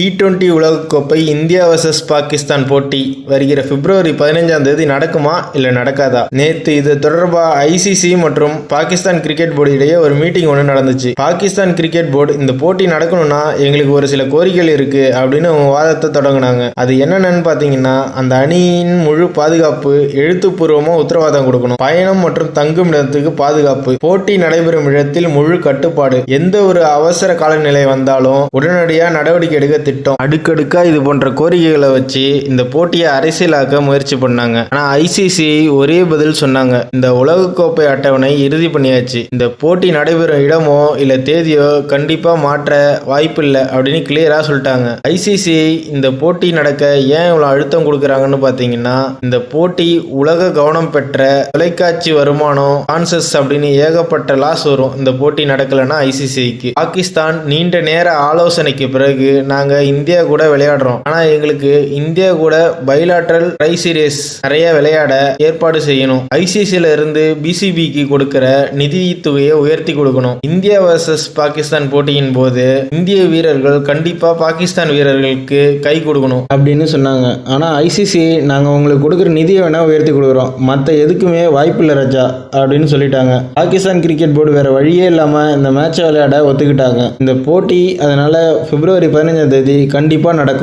D twenty உலகக்கோப்பை India versus Pakistan போட்டி வருகிற பிப்ரவரி பதினைஞ்சாம் தேதி நடக்குமா இல்லை நடக்காதா? நேற்று இது தொடர்பாக ஐசிசி மற்றும் பாகிஸ்தான் கிரிக்கெட் போர்டு இடையே ஒரு மீட்டிங் ஒன்று நடந்துச்சு. பாகிஸ்தான் கிரிக்கெட் போர்டு இந்த போட்டி நடக்கணும்னா எங்களுக்கு ஒரு சில கோரிக்கைகள் இருக்கு அப்படின்னு வாதத்தை தொடங்கினாங்க. அது என்னென்னு பார்த்தீங்கன்னா அந்த அணியின் முழு பாதுகாப்பு எழுத்துப்பூர்வமாக உத்தரவாதம் கொடுக்கணும். பயணம் மற்றும் தங்கும் இடத்துக்கு பாதுகாப்பு. போட்டி நடைபெறும் இடத்தில் முழு கட்டுப்பாடு. எந்த ஒரு அவசர காலநிலை வந்தாலும் உடனடியாக நடவடிக்கை எடுக்க திட்டம். அடுக்கடுக்கா இது போன்ற கோரிக்கைகளை வச்சு இந்த போட்டியை அரசியலாக்க முயற்சி பண்ணாங்க. ஆனா ஐசிசி ஒரே பதில் சொன்னாங்க. இந்த உலகக்கோப்பை அட்டவணை இறுதி பண்ணியாச்சு. இந்த போட்டி நடைபெறும் இடமோ இல்ல தேதியோ கண்டிப்பா மாற்ற வாய்ப்பு இல்லை அப்படின்னு கிளியரா சொல்லிட்டாங்க. ஐசிசி இந்த போட்டி நடக்க ஏன் இவ்வளவு அழுத்தம் கொடுக்குறாங்கன்னு பாத்தீங்கன்னா இந்த போட்டி உலக கவனம் பெற்ற தொலைக்காட்சி வருமானம் கான்சஸ் அப்படின்னு ஏகப்பட்ட லாஸ் வரும். இந்த போட்டி நடக்கலைன்னா ஐசிசிக்கு பாகிஸ்தான் நீண்ட நேர ஆலோசனைக்கு பிறகு நாங்க இந்தியா கூட விளையாடுறோம். ஆனா எங்களுக்கு இந்தியா கூட பைலாட்ரல் ட்ரை சீரியஸ் நிறைய விளையாட ஏற்பாடு செய்யணும். ஐசிசியில இருந்து பிசிபிக்கு கொடுக்கிற நிதி தொகையை உயர்த்தி கொடுக்கணும். இந்தியா வர்சஸ் பாகிஸ்தான் போட்டியின் போது இந்திய வீரர்கள் கண்டிப்பா பாகிஸ்தான் வீரர்களுக்கு கை கொடுக்கணும் அப்படின்னு சொன்னாங்க. ஆனா ஐசிசி நாங்க உங்களுக்கு கொடுக்குற நிதியை வேணா உயர்த்தி கொடுக்குறோம். மற்ற எதுக்குமே வாய்ப்பு இல்லை ராஜா அப்படின்னு சொல்லிட்டாங்க. பாகிஸ்தான் கிரிக்கெட் போர்டு வேற வழியே இல்லாம இந்த மேட்சை விளையாட ஒத்துக்கிட்டாங்க. இந்த போட்டி அதனால பிப்ரவரி பதினஞ்சாம் தேதி கண்டிப்பாக நடக்கும்.